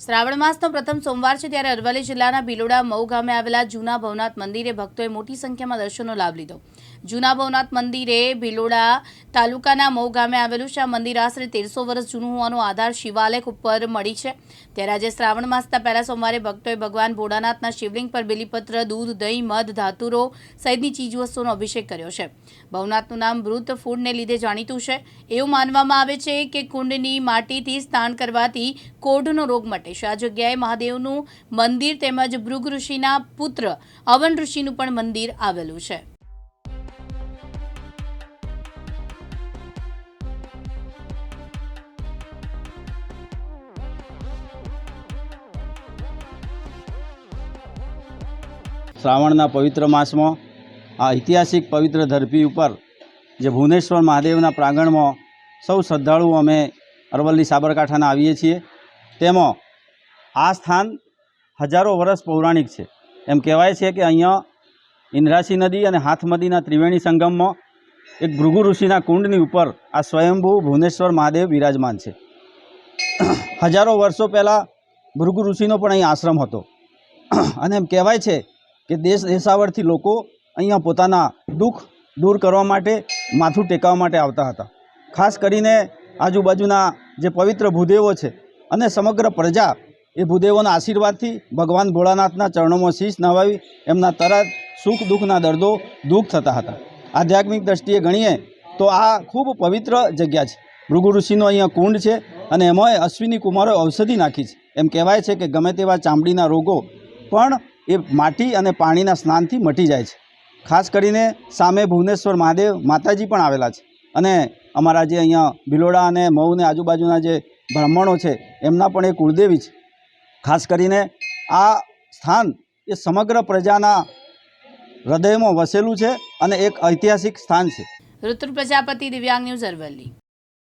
શ્રાવણ માસનો પ્રથમ સોમવાર છે ત્યારે અરવલ્લી જિલ્લાના ભીલોડા મઉ ગામે આવેલા જૂના ભવનાથ મંદિરે ભક્તોએ મોટી સંખ્યામાં દર્શનનો લાભ લીધો. જૂના ભવનાથ મંદિરે ભીલોડા તાલુકાના મઉ ગામે આવેલું છે. આ મંદિર આશરે તેરસો વર્ષ જૂનું હોવાનો આધાર શિવાલેખ ઉપર મળી છે. ત્યારે આજે શ્રાવણ માસના પહેલા સોમવારે ભક્તોએ ભગવાન ભોળાનાથના શિવલિંગ પર બિલીપત્ર, દૂધ, દહીં, મધ, ધાતુરો સહિતની ચીજવસ્તુઓનો અભિષેક કર્યો છે. ભવનાથનું નામ મૃત ફૂડને લીધે જાણીતું છે. એવું માનવામાં આવે છે કે કુંડની માટીથી સ્નાન કરવાથી કોઢનો રોગ મટે. છે આ જગ્યાએ મહાદેવનું મંદિર તેમજ ભૃગ ઋષિના પુત્ર અવન ઋષિનું પણ મંદિર આવેલું છે. શ્રાવણના પવિત્ર માસમાં આ ઐતિહાસિક પવિત્ર ધરતી ઉપર જે ભુવનેશ્વર મહાદેવના પ્રાંગણમાં સૌ શ્રદ્ધાળુઓ અમે અરવલ્લી સાબરકાંઠાના આવીએ છીએ. તેમાં આ સ્થાન હજારો વર્ષ પૌરાણિક છે. એમ કહેવાય છે કે અહીંયા ઇન્દ્રાસી નદી અને હાથમદીના ત્રિવેણી સંગમમાં એક ભૃગુ ઋષિના કુંડની ઉપર આ સ્વયંભૂ ભુવનેશ્વર મહાદેવ વિરાજમાન છે. હજારો વર્ષો પહેલાં ભૃગુ ઋષિનો પણ અહીં આશ્રમ હતો. અને એમ કહેવાય છે કે દેશ દેશાવરથી લોકો અહીંયા પોતાના દુઃખ દૂર કરવા માટે માથું ટેકાવવા માટે આવતા હતા. ખાસ કરીને આજુબાજુના જે પવિત્ર ભૂદેવો છે અને સમગ્ર પ્રજા એ ભૂદેવોના આશીર્વાદથી ભગવાન ભોળાનાથના ચરણોમાં શીશ નવાવી, એમના તરત સુખ, દુઃખના દર્દો દુઃખ થતા હતા. આધ્યાત્મિક દ્રષ્ટિએ ગણીએ તો આ ખૂબ પવિત્ર જગ્યા છે. ભૃગુ ઋષિનો અહીંયા કુંડ છે અને એમાંય અશ્વિની કુમારો ઔષધિ નાખી છે. એમ કહેવાય છે કે ગમે તેવા ચામડીના રોગો પણ એ માટી અને પાણીના સ્નાનથી મટી જાય છે. ખાસ કરીને સામે ભુવનેશ્વર મહાદેવ માતાજી પણ આવેલા છે. અને અમારા જે અહીંયા ભિલોડા અને મઉ ને આજુબાજુના જે બ્રાહ્મણો છે, એમના પણ એ કુળદેવી છે. ખાસ કરીને આ સ્થાન એ સમગ્ર પ્રજાના હૃદયમાં વસેલું છે અને એક ઐતિહાસિક સ્થાન છે. ઋતુ પ્રજાપતિ દિવ્યાંગ ન્યૂઝ અરવલ્લી